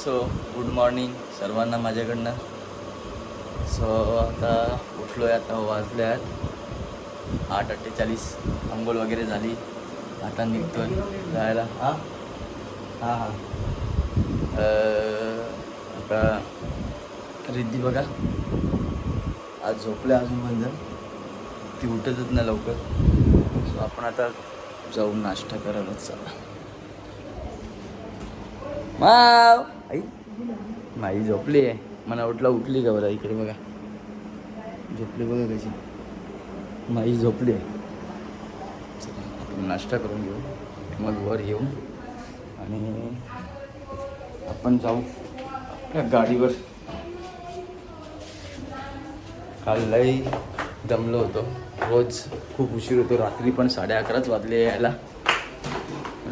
So good morning सर्वांना माझ्याकडनं. So आता उठलो आहे आता वाजले आहेत आठ अठ्ठेचाळीस अंघोळ वगैरे झाली. आता आहे जायला. हां? हां हां. आता रिद्धी बघा. आज झोपले अजून पण जण ती उठतच नाही लवकर. सो आपण आता जाऊन नाश्ता करायलाच चला. Wow. आई? माई झोपली आहे. मला उठला उठली का बरं इकडे बघा. झोपली बघा कशी. माई झोपली आहे. नाश्ता करून घेऊ. मग वर येऊ. आणि आपण जाऊ आपल्या गाडीवर. काल लई दमलो होतो. रोज खूप उशीर होतो. रात्री पण साडे अकराच वाजले यायला.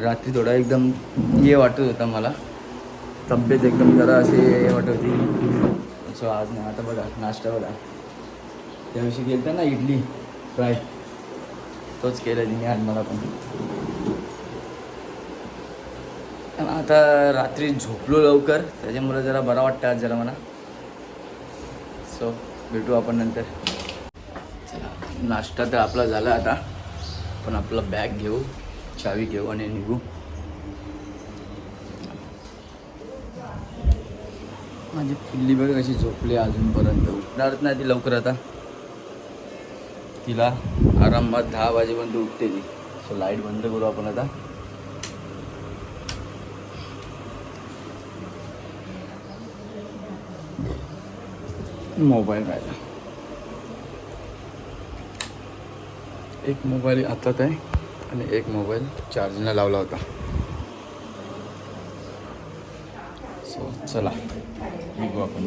रात्री थोडा एकदम ये वाटत होता मला. तब्येत एकदम जरा अशी हे वाटत होती. सो आज नाही आता बघा नाश्ता बघा. त्या दिवशी केलं ना इडली फ्राय. तोच केला तिने आज मला पण. आता रात्री झोपलो लवकर त्याच्यामुळे जरा बरा वाटतं आज जरा मला. सो भेटू आपण नंतर. चला नाश्ता तर आपला झाला आता. पण आपला बॅग घेऊ चावी घेऊ आणि निघू. माझी पिल्ली बघ कशी झोपली अजूनपर्यंत. उठणारच नाही ती लवकर आता. तिला आरामात दहा वाजेपर्यंत उठते ती. सो लाइट बंद करू आपण आता. मोबाईल राहिला. एक मोबाईल हातात आहे आणि एक मोबाईल चार्जिंगला लावला होता. सो चला निघू आपण.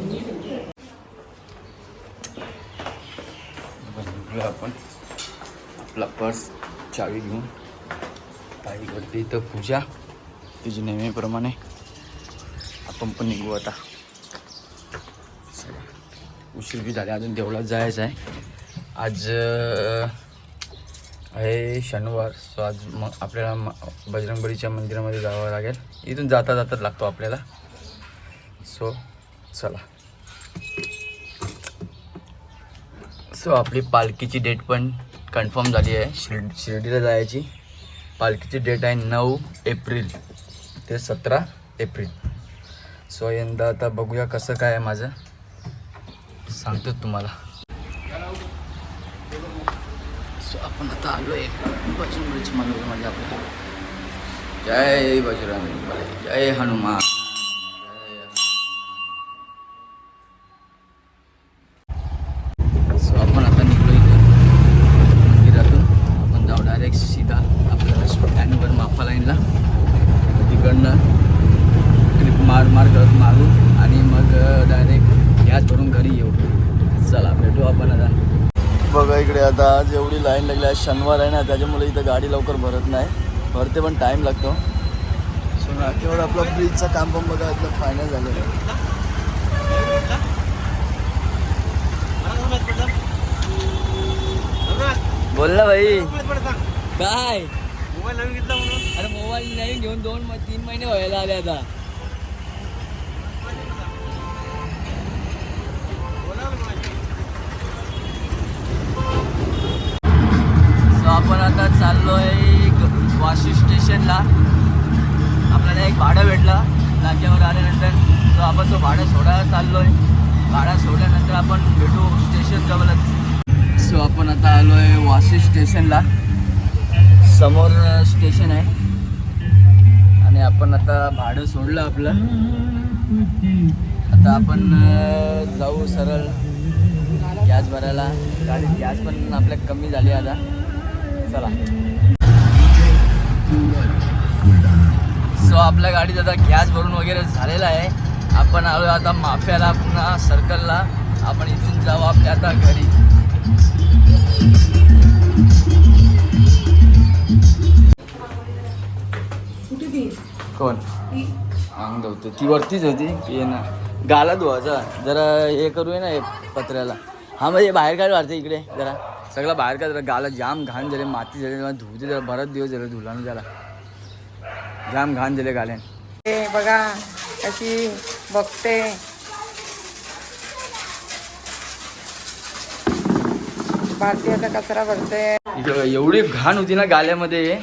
निघूया आपण. आपला पर्स चावी घेऊन. काही करते इथं पूजा. तिची नेहमीप्रमाणे. आपण पण निघू आता. चला. उशीर बी झाले अजून देवळात जायचं आहे आज आहे शनिवार सो आज मग आपल्याला म- बजरंगबलीच्या मंदिरामध्ये जावं लागेल. इथून जाता जाताच लागतो आपल्याला. सो चला. सो आपली पालखीची डेट पण कन्फर्म झाली आहे. शिर्ड शिर्डीला जायची. पालखीची डेट आहे नऊ एप्रिल ते सतरा एप्रिल. सो यंदा आता बघूया कसं काय आहे माझं. सांगतो तुम्हाला. सो आपण आता आलो आहे बजरंगबलीच्या म्हणजे आपल्या. जय बजरंग जय हनुमान जय सो आपण आता निघलो इथून मंदिरातून आपण जाऊ डायरेक्ट सीधा आपल्या स्टँडवर माफा लाईनला तिकडनं ट्रिप मार मार करत मारू आणि मग डायरेक्ट गॅस भरून घरी येऊ चला भेटू आपण आता आता आज एवढी लाईन लागली आहे शनिवार आहे ना त्याच्यामुळे इथं गाडी लवकर भरत नाही. भरते पण टाईम लागतो. सो नाक्यावर आपलं ब्रिजचं काम पण बघा इथलं फायनल झालेलं आहे. बोल ना भाई. काय? मोबाईल नवीन घेतला म्हणून. अरे मोबाईल नवीन घेऊन दोन तीन महिने व्हायला आले आता. त्याच्यावर आल्यानंतर सो आपण तो भाडं सोडायला चाललो आहे भाडा सोडल्यानंतर आपण भेटू स्टेशन जवळच. सो आपण आता आलो आहे वाशी स्टेशनला समोर स्टेशन आहे. आणि आपण आता भाडं सोडलं आपलं. आता आपण जाऊ सरळ. गॅस भरायला. गाडी गॅस पण आपल्या कमी झाली आता. चला. सो आपल्या गाडीत आता गॅस भरून वगैरे झालेला आहे. आपण आलो आता माफ्याला पुन्हा सर्कलला. आपण इथून जाऊ आपल्या आता घरी. कोण? अंग धुतो. ती वरतीच होती. ये ना. गाला धुवायचा जरा हे करूया ना हे पत्र्याला. हा मग हे बाहेर काय वाढते इकडे? जरा. सगळं बाहेर काय? जरा गाला जाम घाण झाले माती झाले जरा धुवते जरा बराच दिवस झाले धुला ना जरा. जाम घाण झाले गाल्यान हे बघा कशी बघते. भारती आता कचरा भरते. एवढी घाण होती ना गाल्यामध्ये.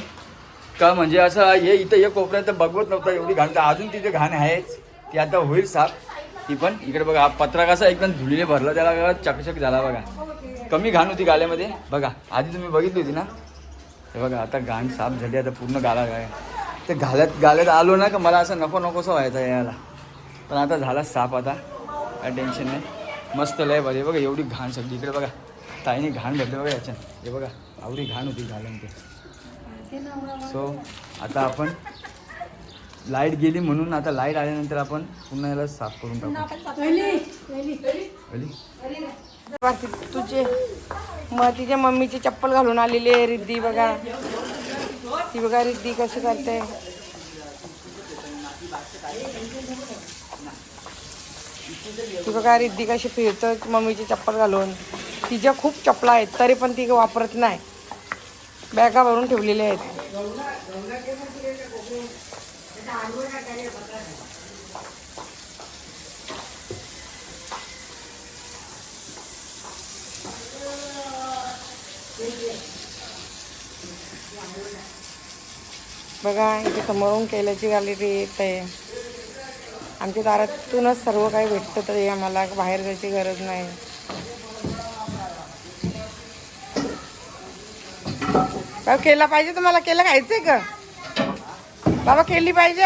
का म्हणजे असं हे इथं एक कोपऱ्यात बघवत नव्हतं एवढी घाण. तर अजून तिथे घाण आहेच. ती आता होईल साफ. ती पण इकडे बघा हा पत्रा कसा एकदम धुलीने भरला त्याला चकचक झाला बघा. कमी घाण होती गाल्यामध्ये. बघा आधी तुम्ही बघितली होती ना? हे बघा आता घाण साफ झाली आता पूर्ण गाला काय ते घाल्यात गाल्यात आलो ना का मला असं नको नकोसं व्हायचं याला पण आता झाला साफ आता. काय टेन्शन नाही. मस्त लय बघा हे बघा एवढी घाण सगळी. इकडे बघा. ताईने घाण भरली बघा याच्यात. हे बघा आवडी घाण होती घाल्यामध्ये सो आता आपण लाइट गेली म्हणून आता लाइट आल्यानंतर आपण पुन्हा याला साफ करून टाकू. तुझे मग तिच्या मम्मीची चप्पल घालून आलेली आहे रिद्धी बघा. ती बघा रिद्धी कशी करते. ती बघा रिद्धी कशी फिरतं मम्मीची चप्पल घालून. तिच्या खूप चपला आहेत तरी पण ती वापरत नाही. बॅगा भरून ठेवलेल्या आहेत. बघा इथे समोरून केल्याची गॅलरी येत आहे. आमच्या दारातूनच सर्व काही भेटतं तरी आम्हाला बाहेर जायची गरज नाही. बाबा केला पाहिजे तुम्हाला? केलं खायचंय का? बाबा केली पाहिजे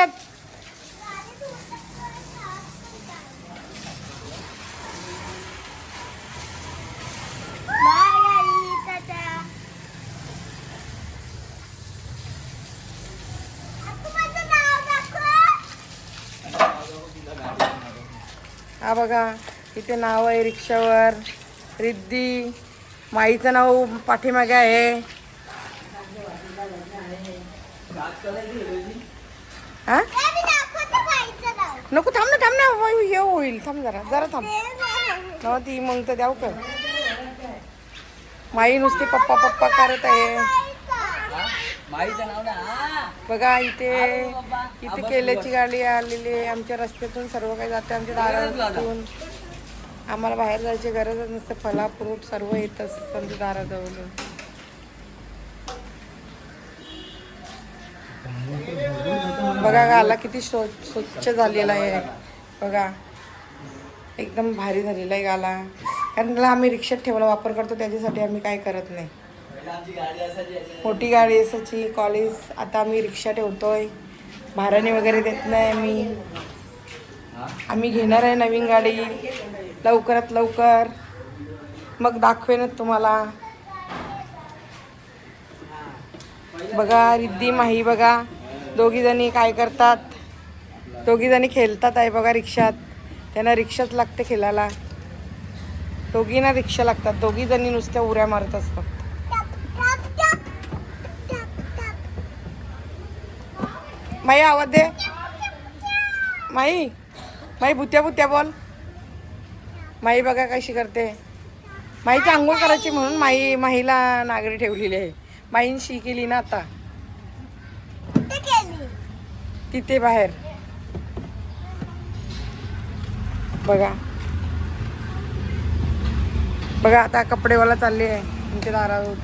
हा बघा इथे नाव आहे रिक्षावर. रिद्धी माईचं नाव पाठीमागे आहे. हा? नको थांब ना थांब ना हो, हे होईल. थांब जरा जरा थांब. न ती मग तर द्याव का माई नुसती पप्पा पप्पा करत आहे. माईचं नाव ना बघा इथे इथे केल्याची गाडी आलेली आहे. आमच्या रस्त्यातून सर्व काही जाते. आमच्या दारातून. आम्हाला बाहेर जायची गरजच नसते. फला फ्रूट सर्व येत असतं आमच्या दाराजवळ बघा गाला किती स्वच्छ झालेला आहे. बघा. एकदम भारी झालेला आहे गाला. कारण त्याला आम्ही रिक्षात ठेवायला वापर करतो. त्याच्यासाठी आम्ही काय करत नाही. मोठी गाडी असायची कॉलेज आता आम्ही रिक्षा ठेवतोय. भाड्याने वगैरे देत नाही आम्ही. आम्ही घेणार आहे नवीन गाडी. लवकरात लवकर. मग दाखवेनच तुम्हाला. बघा रिद्धी माही बघा. दोघीजणी काय करतात? दोघीजणी खेळतात आहे बघा रिक्षात. त्यांना रिक्षाच लागते खेळायला. दोघींना रिक्षा लागतात. दोघीजणी नुसत्या उऱ्या मारत असतात. माई आवाज दे. माई माई भुत्या भुत्या बोल. माई बघा कशी करते. माईची आंघोळ करायची म्हणून माई माईला नागरी ठेवलेली आहे. माईन शी केली ना आता. तिथे बाहेर. बघा. बघा आता कपडेवाला चालले आहे. तुमच्या दारावर.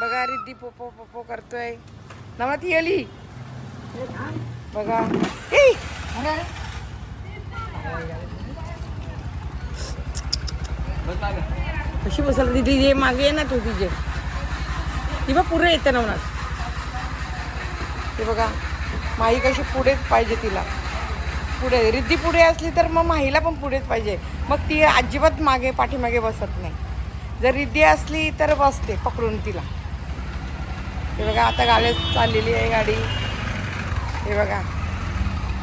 बघा रिद्धी पोपो पोपो करतोय. नवा ती आली. बघा. ए कशी बसल दिदी जे मागे ये ना तू तिचे. ती बघ पुरे येते नवनाथ. ते बघा. माही कशी पुढेच पाहिजे तिला. पुढे रिद्धी पुढे असली तर मग माहीला पण पुढेच पाहिजे. मग ती अजिबात मागे पाठीमागे बसत नाही. जर रिद्धी असली तर बसते पकडून तिला. हे बघा आता गाडी चाललेली आहे गाडी. हे बघा.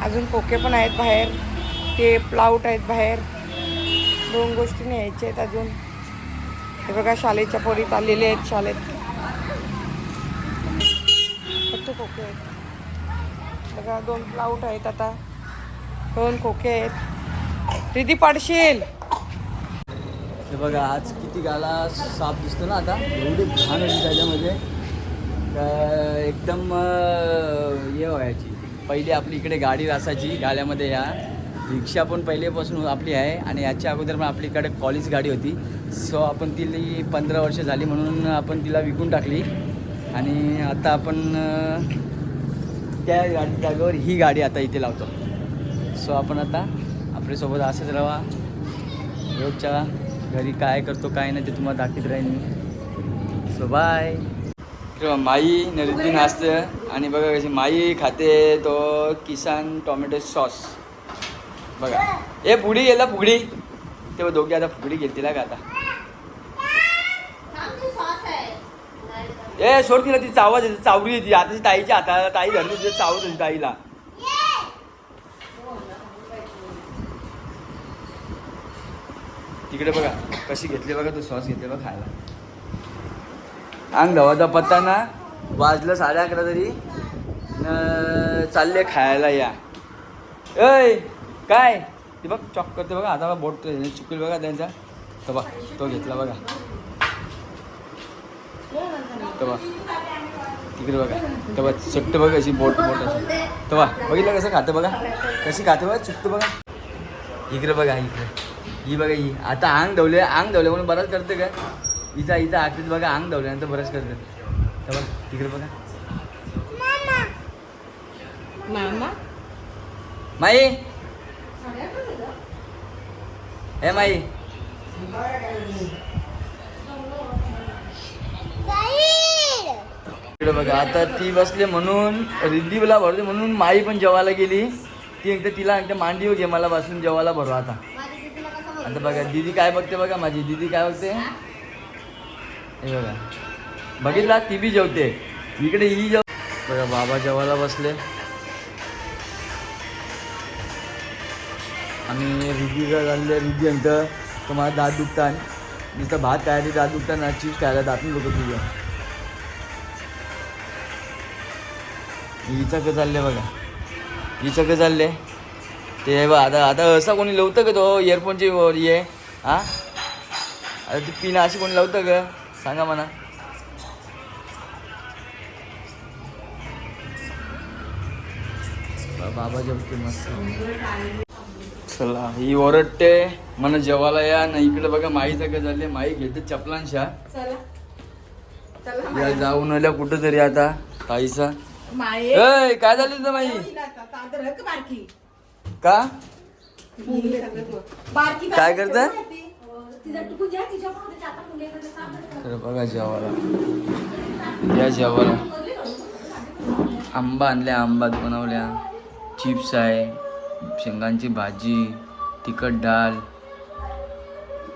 अजून कोके पण आहेत बाहेर. ते प्लाउट आहेत बाहेर. दोन गोष्टी न्यायच्या आहेत अजून. हे बघा शाळेच्या पोरी आलेले आहेत शाळेत. फक्त कोके आहेत. बघा दोन प्लाउट आहेत आता. दोन खोके आहेत. रिधी पाडशील. हे बघा आज किती गाला साप दिसतो ना आता. एवढी घाण होती त्याच्यामध्ये. एकदम हे व्हायची. पहिले आपली इकडे गाडी असायची गाल्यामध्ये या. रिक्षा पण पहिलेपासून आपली आहे आणि याच्या अगोदर पण आपलीकडे कॉलेज गाडी होती. सो आपण तिला पंधरा वर्ष झाली म्हणून आपण तिला विकून टाकली. आणि आता आपण त्या गाडी जागेवर ही गाडी आता इथे लावतो. सो आपण आता आपल्यासोबत असंच राहा. रोजच्या घरी काय करतो काय नाही ते तुम्हाला दाखवत राहीन मी. सो बाय किंवा माई नरुद्दीन असतं. आणि बघा कशी माई खाते तो किसान टोमॅटो सॉस. बघा. ए फुगडी गेला फुगडी तेव्हा दोघे आता फुगडी घेतील का आता? ए सोड तिला ती चावत येते चावरी येते आता ताईची ताईच्या हाताला ताई धरली तिथे चावत होती ताईला. तिकडे बघा कशी घेतली बघा तू सॉस घेतले बघा खायला. अंग धवाचा पत्ता ना वाजलं साडे अकरा तरी. चालले खायला या. ऐ काय? ते बघ चॉक करते बघा आता बोट चुकल बघा त्यांचा. तर बघ तो घेतला बघा. तिकडे बघा. तो बघ चट्ट बघा अशी बोट बोट अशी. तो बघ बघितलं कसं खातं बघा? कशी खाते बघा? चुकतं बघा. इकडे बघा इकडे. ही बघा ही. आता अंग धवले अंग धवले म्हणून बराच करते का? हिचा हिचा आखरीत बघा अंग धवल्यानंतर बरंच करते. बघ तिकडे बघा. मामा? माई? हे माई. बघा आता ती बसले म्हणून रिद्धीला भरते म्हणून माई पण जेवायला गेली. ती एकदा तिला एकदा मांडी घे मला बसून जेवायला भरू आता. आता बघा दीदी काय बघते बघा माझी दीदी काय बघते? हे बघा. बघितला? ती बी जेवते. इकडे ही जेव बघा बाबा जेवायला बसले. आणि रिद्धी झाले रिद्धी म्हणतं तुम्हाला दात दुखतात नुसतं भात खायला दात दुखताना चिप्स खायला दातून लोक तुझ्या हिचं कसं चाललंय बघा. हिचं कसं चाललंय? ते बघा आता आता असं कोणी लावतं का तो इयरफोनची ये हा? आता ती पिन अशी कोणी लावतं का? सांगा म्हणा. बाबा जेवते मस्त. चला ही ओरडते मला जेवायला या ना इकडे बघा माईचं काय झाले माई घेते चपलांशा. चला. चला या जाऊन आल्या कुठं तरी आता ताईचा. माये ए काय झालं तुझं माई? का बारकी? काय करता तर बघा जेवायला. या जेवायला. आंबा आणल्या आंबा बनवल्या चिप्स आहे. शेंगांची भाजी तिखट डाळ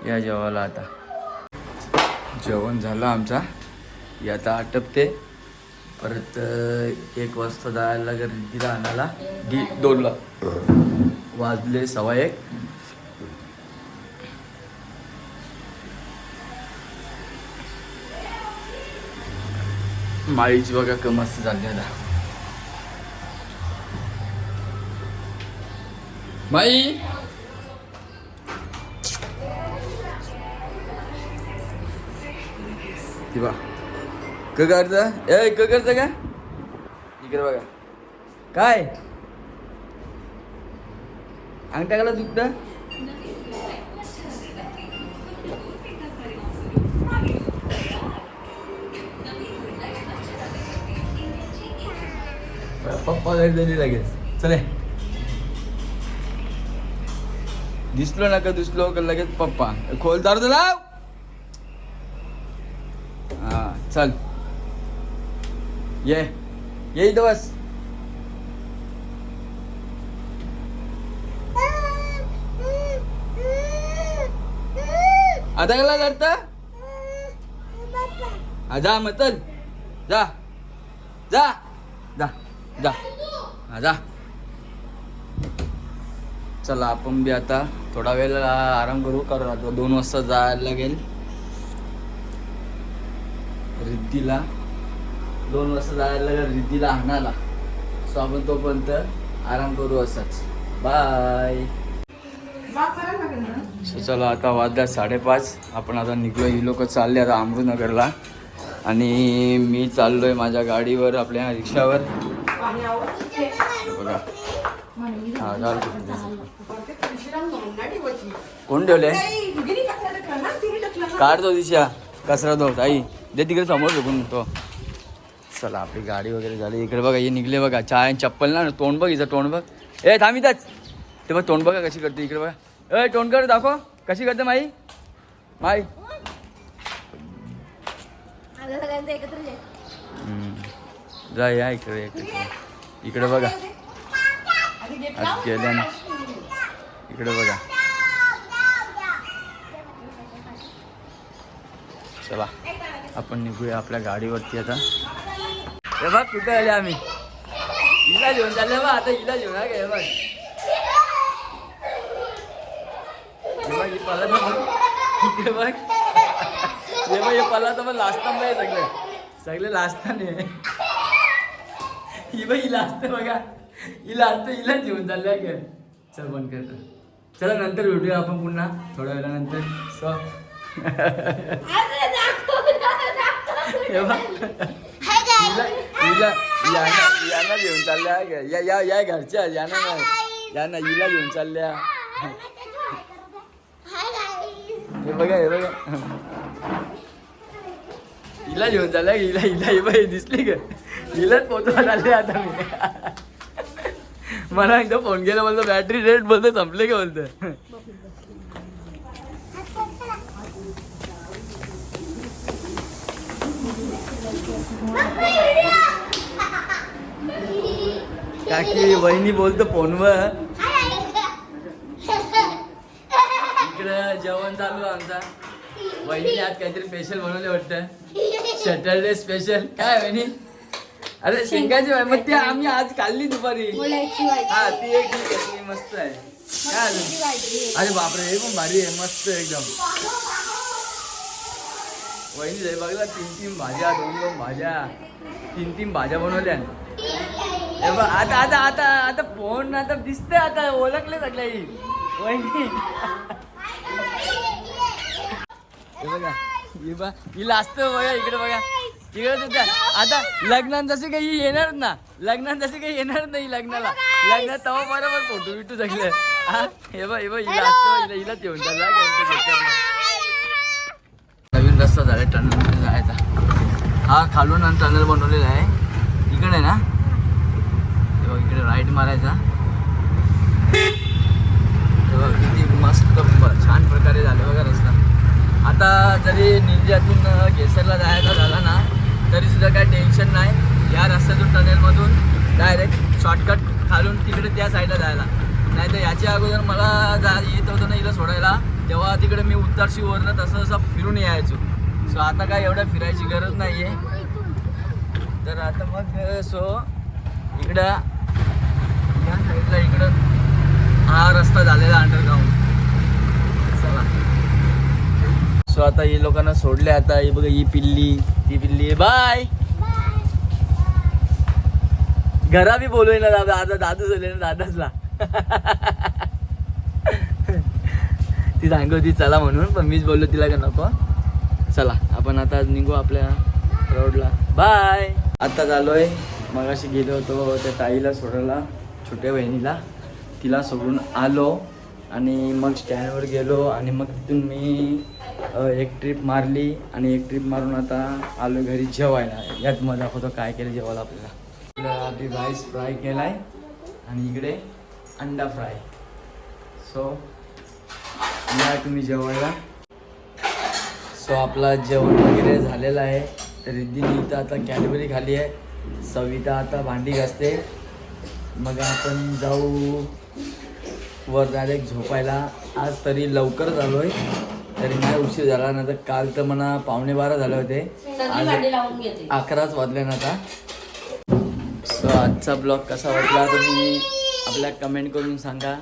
या जेवायला आता. जेवण झालं आमचा. ही आता आटपते. परत एक वाजता जायला लागेल रिद्धीला आणायला. डी दोनला. वाजले सव्वा एक. माळीची बघा कमस्त मस्त झाली आता. माई. ती बा क करता ए क करता का? इकडे बघा. काय? अंगठाकाला चुकत पप्पा घरी झाली लगेच. चले दिसलो ना का दिसलो का लगेच पप्पा. खोल दारू लाव. हा चल. ये ये इथं बस. आता गेला करता? हा जा मग चल. जा. जा. जा. जा. हा जा. चला आपण बी आता थोडा वेळ आराम करू कारण आता दोन वाजता जायला लागेल. रिद्धीला दोन वाजता जायला लागेल रिद्धीला हाणाला सो आपण तोपर्यंत आराम करू असाच. बाय सो चला आता वाजल्या साडेपाच. आपण आता निघलो ही लोक चालले आता अमृतनगरला. आणि मी चाललोय माझ्या गाडीवर आपल्या रिक्षावर. बघा. कोण ठेवले काढतो दिशा कचरा दो ताई दे तिकडे समोर बघून तो चला आपली गाडी वगैरे झाली इकडे बघा हे निघले बघा चाय चप्पल ना तोंड बघ हिचं तोंड बघ ए थांबितच ते बघ तोंड बघा कशी करते इकडे बघा ए तोंड कर दाखव कशी करते माई माई. जा या इकडे इकडे इकडे बघा आज गेल्या ना. इकडे बघा. चला आपण निघूया आपल्या गाडीवरती आता. हे बघ कुठे आले आम्ही? हिला घेऊन चालले बा आता हिला घेऊन हा हे बघ हे बघ, ही बघ. हे बघ हे पला तर लास्ट टाइम आहे सगळे. सगळे लास्ट ही. बघ ही लास्ट बघा. ही लास्ट हिला घेऊन चालल्या काय? चल बंद करतो चला नंतर भेटूया आपण पुन्हा. थोड्या वेळानंतर. सो बघ याना घेऊन चालल्या? या या या घरच्या याना नाही. याना हिला घेऊन चालल्या. हे बघा हे बघा. हिला घेऊन चालल्या हिला हिला ही बाई दिसली का? हिलाच पोचवत आले आता मी. मला एकदा फोन केला बोलतो बॅटरी रेट बोलतो संपले का बोलतो काकी वहिनी बोलतो फोनवर. इकडं जेवण चालू आमचा. वहिनी आज काहीतरी स्पेशल बनवले वाटतं. सॅटरडे स्पेशल काय वहिनी? अरे शेंगाची भाजी मग ती आम्ही आज खाल्ली दुपारी. हा ती एक मस्त आहे. काय अजून? अरे बापरे हे पण भारी आहे मस्त आहे एकदम. वहिनी हे बघला तीन तीन भाज्या दोन दोन भाज्या. तीन तीन भाज्या बनवल्या. हे बघ आता आता आता आता फोन आता दिसतंय आता ओळखले सगळ्या ही वहिनी. हे बघा ही बघा ही लास्ट बघा इकडे बघा. सुद्धा आता लग्नात जसे काही येणार ना. लग्नात जसे काही येणार नाही लग्नाला. लग्नात तेव्हा बरोबर फोटो बिटू सगळे हा? हे बघ बघ लास्ट हिला हिला ठेवून चालला नवीन रस्ता झालाय टनल जायचा. हा खालून टनल बनवलेला आहे. इकडे ना? हे बघ इकडे राईट मारायचा. किती मस्त छान प्रकारे झाले बघा रस्ता. आता जरी निंजातून केसरला जायचा झाला ना तरी सुद्धा काय टेन्शन नाही. या रस्त्यातून टनेलमधून डायरेक्ट शॉर्टकट खालून तिकडे त्या साईडला जायला. नाही तर याच्या अगोदर मला जा येत होतं ना हिला सोडायला. तेव्हा तिकडे मी उत्तरशी वरनं तसं तसं फिरून यायचो. सो आता काय एवढ्या फिरायची गरज नाही आहे तर आता मग सो इकडं या साईडला इकडं हा रस्ता झालेला अंडरग्राऊंड चला. सो आता ही लोकांना सोडले आता ही बघा ही पिल्ली. ती बाय. घरा बी बोलू ना दादा आता दादू झाले ना दादाचला ती सांगत होती चला म्हणून पण मीच बोललो तिला का नको. चला आपण आता निघू आपल्या रोडला बाय. आता चाललोय मगाशी गेलो होतो त्या ताईला सोडायला छोट्या बहिणीला. तिला सोडून आलो आणि मग स्टँडवर गेलो आणि मग तिथून मी एक ट्रिप मारली आणि एक ट्रिप मारून आता आलो घरी जेवायला. यात मजा होतो काय केलं जेवायला आपल्याला. आधी राईस फ्राय केलाय आणि इकडे अंडा फ्राय सो या तुम्ही जेवायला. सो आपला जेवण वगैरे झालेलं आहे. तर रिद्धीने इथं आता कॅडबरी खाली आहे. सविता आता भांडी घासते. मग आपण जाऊ. वर डायरेक्ट झोपायला. आज तरी लवकर झालो आहे तरी नाही उशीर झाला ना तर काल तर म्हणा पावणे बारा झाले होते. अकराच वाजले ना आता. सो आजचा ब्लॉग कसा वाटला तुम्ही आपल्या कमेंट करून सांगा.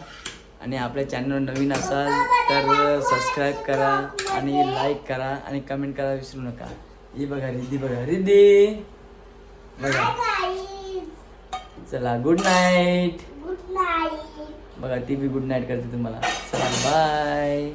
आणि आपल्या चॅनल नवीन असाल तर सबस्क्राईब करा आणि लाईक करा आणि कमेंट करा विसरू नका. ही बघा रिद्धी बघा. रिद्धी! बघा. चला गुड नाईट बघा ती बी गुड नाईट करते तुम्हाला. चला बाय